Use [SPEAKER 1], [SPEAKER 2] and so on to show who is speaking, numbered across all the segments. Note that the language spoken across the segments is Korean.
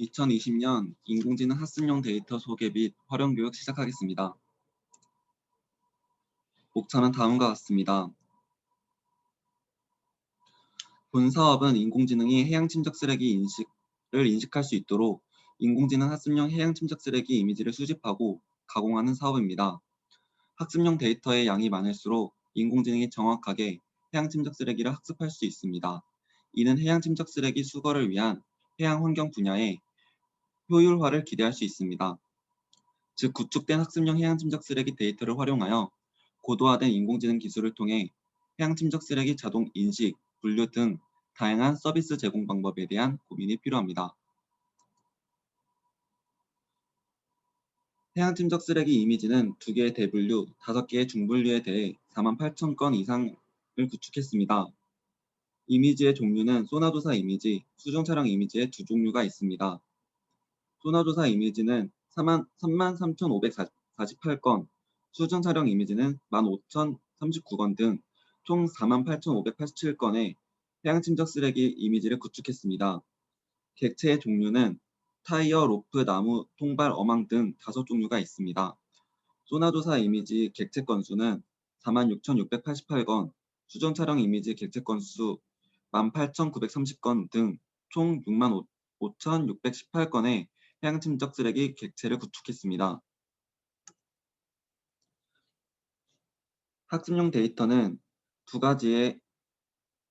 [SPEAKER 1] 2020년 인공지능 학습용 데이터 소개 및 활용 교육 시작하겠습니다. 목차는 다음과 같습니다. 본 사업은 인공지능이 해양 침적 쓰레기 인식을 인식할 수 있도록 인공지능 학습용 해양 침적 쓰레기 이미지를 수집하고 가공하는 사업입니다. 학습용 데이터의 양이 많을수록 인공지능이 정확하게 해양 침적 쓰레기를 학습할 수 있습니다. 이는 해양 침적 쓰레기 수거를 위한 해양 환경 분야의 효율화를 기대할 수 있습니다. 즉 구축된 학습용 해양 침적 쓰레기 데이터를 활용하여 고도화된 인공지능 기술을 통해 해양 침적 쓰레기 자동 인식, 분류 등 다양한 서비스 제공 방법에 대한 고민이 필요합니다. 해양 침적 쓰레기 이미지는 두 개의 대분류, 다섯 개의 중분류에 대해 4만 8천 건 이상을 구축했습니다. 이미지의 종류는 소나조사 이미지, 수중 촬영 이미지의 두 종류가 있습니다. 소나조사 이미지는 3만, 33,548건, 수중 촬영 이미지는 15,039건 등 총 48,587건의 해양 침적 쓰레기 이미지를 구축했습니다. 객체의 종류는 타이어, 로프, 나무, 통발, 어망 등 다섯 종류가 있습니다. 소나조사 이미지 객체 건수는 46,688건, 수중 촬영 이미지 객체 건수 18,930건 등 총 65,618건의 해양 침적 쓰레기 객체를 구축했습니다. 학습용 데이터는 두 가지의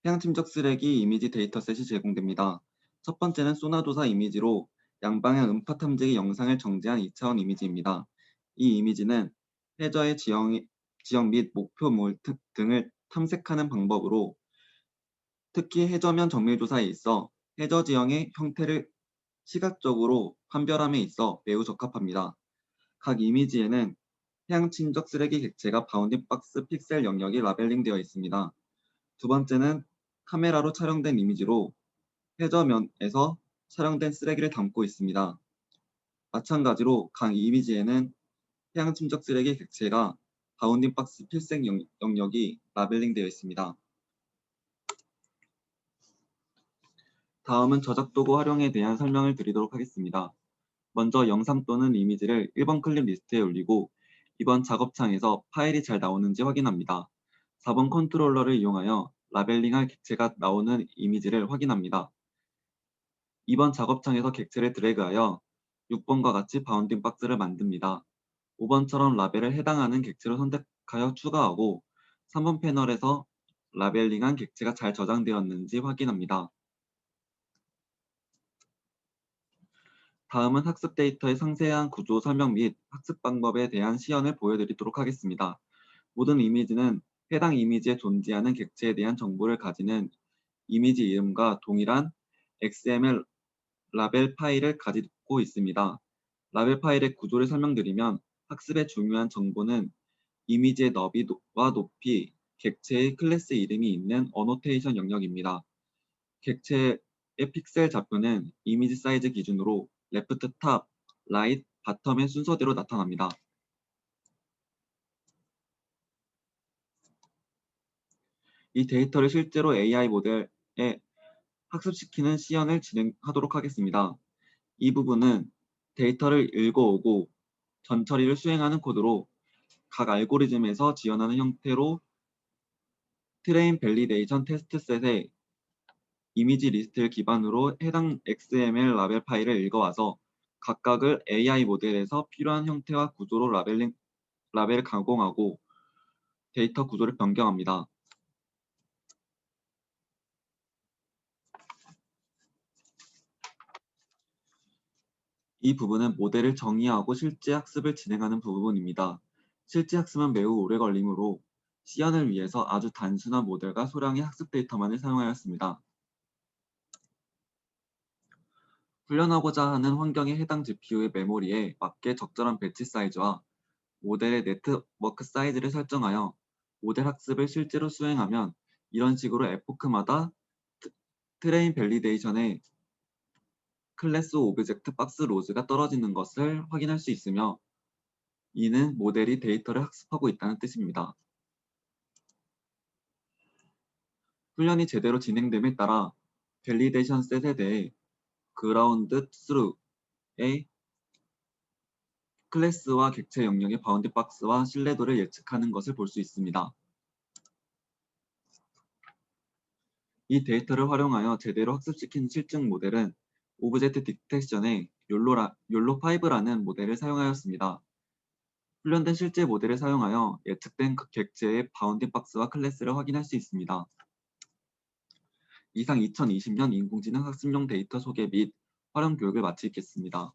[SPEAKER 1] 해양 침적 쓰레기 이미지 데이터셋이 제공됩니다. 첫 번째는 소나조사 이미지로 양방향 음파 탐지기 영상을 정제한 2차원 이미지입니다. 이 이미지는 해저의 지형, 지형 및 목표물 등을 탐색하는 방법으로 특히 해저면 정밀조사에 있어 해저 지형의 형태를 시각적으로 판별함에 있어 매우 적합합니다. 각 이미지에는 해양 침적 쓰레기 객체가 바운딩 박스 픽셀 영역이 라벨링되어 있습니다. 두 번째는 카메라로 촬영된 이미지로 해저면에서 촬영된 쓰레기를 담고 있습니다. 마찬가지로 각 이미지에는 해양 침적 쓰레기 객체가 바운딩 박스 필색 영역이 라벨링되어 있습니다. 다음은 저작 도구 활용에 대한 설명을 드리도록 하겠습니다. 먼저 영상 또는 이미지를 1번 클립 리스트에 올리고 이번 작업창에서 파일이 잘 나오는지 확인합니다. 4번 컨트롤러를 이용하여 라벨링할 객체가 나오는 이미지를 확인합니다. 2번 작업창에서 객체를 드래그하여 6번과 같이 바운딩 박스를 만듭니다. 5번처럼 라벨에 해당하는 객체를 선택하여 추가하고 3번 패널에서 라벨링한 객체가 잘 저장되었는지 확인합니다. 다음은 학습 데이터의 상세한 구조 설명 및 학습 방법에 대한 시연을 보여드리도록 하겠습니다. 모든 이미지는 해당 이미지에 존재하는 객체에 대한 정보를 가지는 이미지 이름과 동일한 XML 라벨 파일을 가지고 있습니다. 라벨 파일의 구조를 설명드리면 학습에 중요한 정보는 이미지의 너비와 높이, 객체의 클래스 이름이 있는 어노테이션 영역입니다. 객체의 픽셀 좌표는 이미지 사이즈 기준으로 레프트 탑, 라이트, 바텀의 순서대로 나타납니다. 이 데이터를 실제로 AI 모델에 학습시키는 시연을 진행하도록 하겠습니다. 이 부분은 데이터를 읽어오고 전처리를 수행하는 코드로 각 알고리즘에서 지원하는 형태로 트레인 밸리데이션 테스트 셋의 이미지 리스트를 기반으로 해당 XML 라벨 파일을 읽어와서 각각을 AI 모델에서 필요한 형태와 구조로 라벨링, 라벨을 가공하고 데이터 구조를 변경합니다. 이 부분은 모델을 정의하고 실제 학습을 진행하는 부분입니다. 실제 학습은 매우 오래 걸리므로 시연을 위해서 아주 단순한 모델과 소량의 학습 데이터만을 사용하였습니다. 훈련하고자 하는 환경에 해당 GPU의 메모리에 맞게 적절한 배치 사이즈와 모델의 네트워크 사이즈를 설정하여 모델 학습을 실제로 수행하면 이런 식으로 에포크마다 트레인 밸리데이션의 클래스 오브젝트 박스 로즈가 떨어지는 것을 확인할 수 있으며 이는 모델이 데이터를 학습하고 있다는 뜻입니다. 훈련이 제대로 진행됨에 따라 밸리데이션 셋에 대해 ground truth의 클래스와 객체 영역의 바운드 박스와 신뢰도를 예측하는 것을 볼 수 있습니다. 이 데이터를 활용하여 제대로 학습시킨 실증 모델은 오브젝트 디텍션의 욜로5라는 모델을 사용하였습니다. 훈련된 실제 모델을 사용하여 예측된 그 객체의 바운딩 박스와 클래스를 확인할 수 있습니다. 이상 2020년 인공지능 학습용 데이터 소개 및 활용 교육을 마치겠습니다.